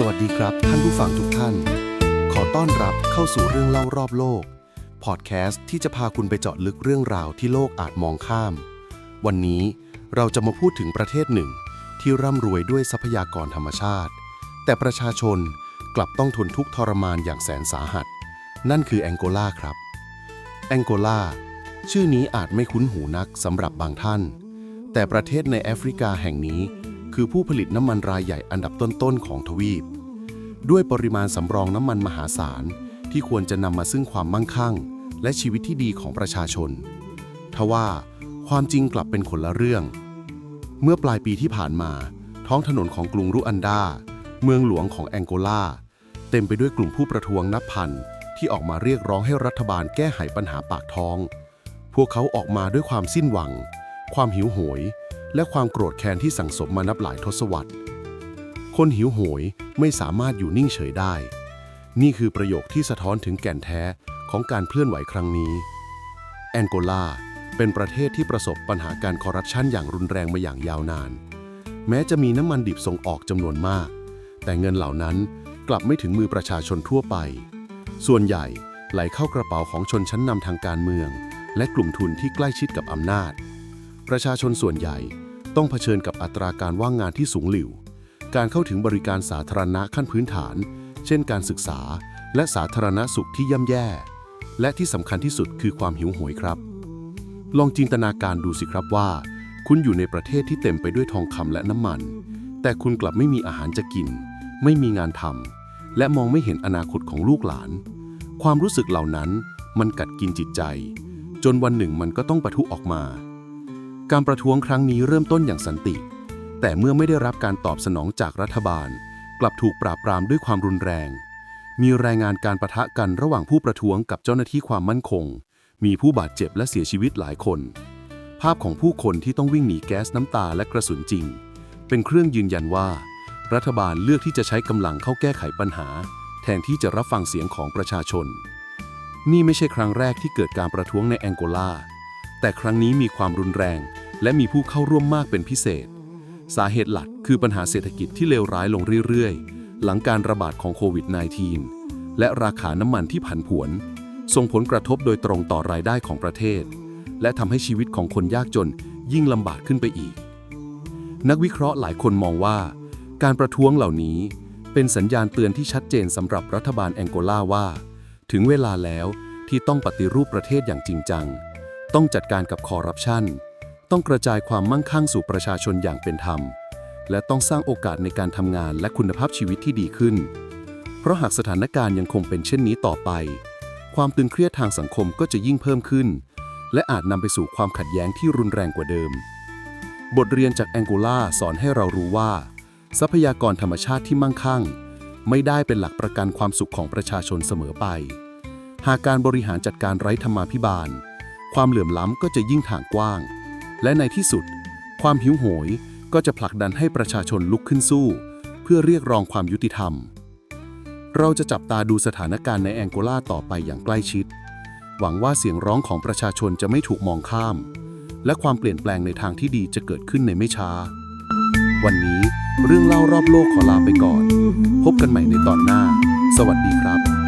สวัสดีครับ ท่านผู้ฟังทุกท่าน ขอต้อนรับเข้าสู่เรื่องเล่ารอบโลก พอดแคสต์ที่จะพาคุณไปเจาะลึกเรื่องราวที่โลกอาจมองข้าม วันนี้เราจะมาพูดถึงประเทศหนึ่ง ที่ร่ำรวยด้วยทรัพยากรธรรมชาติ แต่ประชาชนกลับต้องทนทุกข์ทรมานอย่างแสนสาหัส นั่นคือแองโกลาครับ แองโกลาชื่อนี้อาจไม่คุ้นหูนักสำหรับบางท่าน แต่ประเทศในแอฟริกาแห่งนี้ คือผู้ผลิตน้ำมันรายใหญ่อันดับต้นๆของทวีป ด้วยปริมาณสำรองน้ำมันมหาศาล ที่ควรจะนำมาซึ่งความมั่งคั่ง และชีวิตที่ดีของประชาชน ทว่าความจริงกลับเป็นคนละเรื่อง เมื่อปลายปีที่ผ่านมา ท้องถนนของกรุงรุอันดา เมืองหลวงของแองโกลา เต็มไปด้วยกลุ่มผู้ประท้วงนับพันที่ออกมาเรียกร้องให้รัฐบาลแก้ไขปัญหาปากท้อง พวกเขาออกมาด้วยความสิ้นหวัง ความหิวโหย และความโกรธแค้นที่สั่งสมมานับหลายทศวรรษ คนหิวโหยไม่สามารถอยู่นิ่งเฉยได้ นี่คือประโยคที่สะท้อนถึงแก่นแท้ของการเคลื่อนไหวครั้งนี้ แองโกลาเป็นประเทศที่ประสบปัญหาการคอร์รัปชันอย่างรุนแรงมาอย่างยาวนาน แม้จะมีน้ำมันดิบส่งออกจำนวนมาก แต่เงินเหล่านั้นกลับไม่ถึงมือประชาชนทั่วไป ส่วนใหญ่ไหลเข้ากระเป๋าของชนชั้นนำทางการเมือง และกลุ่มทุนที่ใกล้ชิดกับอำนาจ ประชาชนส่วนใหญ่ ต้องเผชิญกับอัตราการว่างงานที่สูงหลิ่ว การเข้าถึงบริการสาธารณะขั้นพื้นฐาน เช่นการศึกษา และสาธารณสุขที่ย่ำแย่ และที่สำคัญที่สุดคือความหิวโหยครับ ลองจินตนาการดูสิครับว่า คุณอยู่ในประเทศที่เต็มไปด้วยทองคำและน้ำมัน แต่คุณกลับไม่มีอาหารจะกิน ไม่มีงานทำและมองไม่เห็นอนาคตของลูกหลาน ความรู้สึกเหล่านั้นมันกัดกินจิตใจ จนวันหนึ่งมันก็ต้องปะทุออกมา การประท้วงครั้งนี้เริ่มต้นอย่างสันติ แต่เมื่อไม่ได้รับการตอบสนองจากรัฐบาล กลับถูกปราบปรามด้วยความรุนแรง มีรายงานการประทะกันระหว่างผู้ประท้วงกับเจ้าหน้าที่ความมั่นคง มีผู้บาดเจ็บและเสียชีวิตหลายคน ภาพของผู้คนที่ต้องวิ่งหนีแก๊สน้ำตาและกระสุนจริง เป็นเครื่องยืนยันว่า รัฐบาลเลือกที่จะใช้กำลังเข้าแก้ไขปัญหา แทนที่จะรับฟังเสียงของประชาชน นี่ไม่ใช่ครั้งแรกที่เกิดการประท้วงในแองโกลา แต่ครั้งนี้มีความรุนแรง และมีผู้เข้าร่วมมากเป็นพิเศษ สาเหตุหลักคือปัญหาเศรษฐกิจที่เลวร้ายลงเรื่อยๆ หลังการระบาดของโควิด -19 และราคาน้ำมันที่ผันผวน ส่งผลกระทบโดยตรงต่อรายได้ของประเทศ และทำให้ชีวิตของคนยากจนยิ่งลำบากขึ้นไปอีก นักวิเคราะห์หลายคนมองว่า การประท้วงเหล่านี้เป็นสัญญาณเตือนที่ชัดเจนสำหรับรัฐบาลแองโกลาว่า ถึงเวลาแล้วที่ต้องปฏิรูปประเทศอย่างจริงจัง ต้องจัดการกับคอร์รัปชันต้องกระจายความมั่งคั่งสู่ประชาชนอย่างเป็นธรรม และต้องสร้างโอกาสในการทำงานและคุณภาพชีวิตที่ดีขึ้น เพราะหากสถานการณ์ยังคงเป็นเช่นนี้ต่อไป ความตึงเครียดทางสังคมก็จะยิ่งเพิ่มขึ้น และอาจนำไปสู่ความขัดแย้งที่รุนแรงกว่าเดิม บทเรียนจากแองโกลาสอนให้เรารู้ว่า ทรัพยากรธรรมชาติที่มั่งคั่ง ไม่ได้เป็นหลักประกันความสุขของประชาชนเสมอไป หากการบริหารจัดการไร้ธรรมาภิบาล ความเหลื่อมล้ำก็จะยิ่งถ่างกว้าง และในที่สุด ความหิวโหยก็จะผลักดันให้ประชาชนลุกขึ้นสู้ เพื่อเรียกร้องความยุติธรรม เราจะจับตาดูสถานการณ์ในแองโกลาต่อไปอย่างใกล้ชิด หวังว่าเสียงร้องของประชาชนจะไม่ถูกมองข้าม และความเปลี่ยนแปลงในทางที่ดีจะเกิดขึ้นในไม่ช้า วันนี้เรื่องเล่ารอบโลกขอลาไปก่อน พบกันใหม่ในตอนหน้า สวัสดีครับ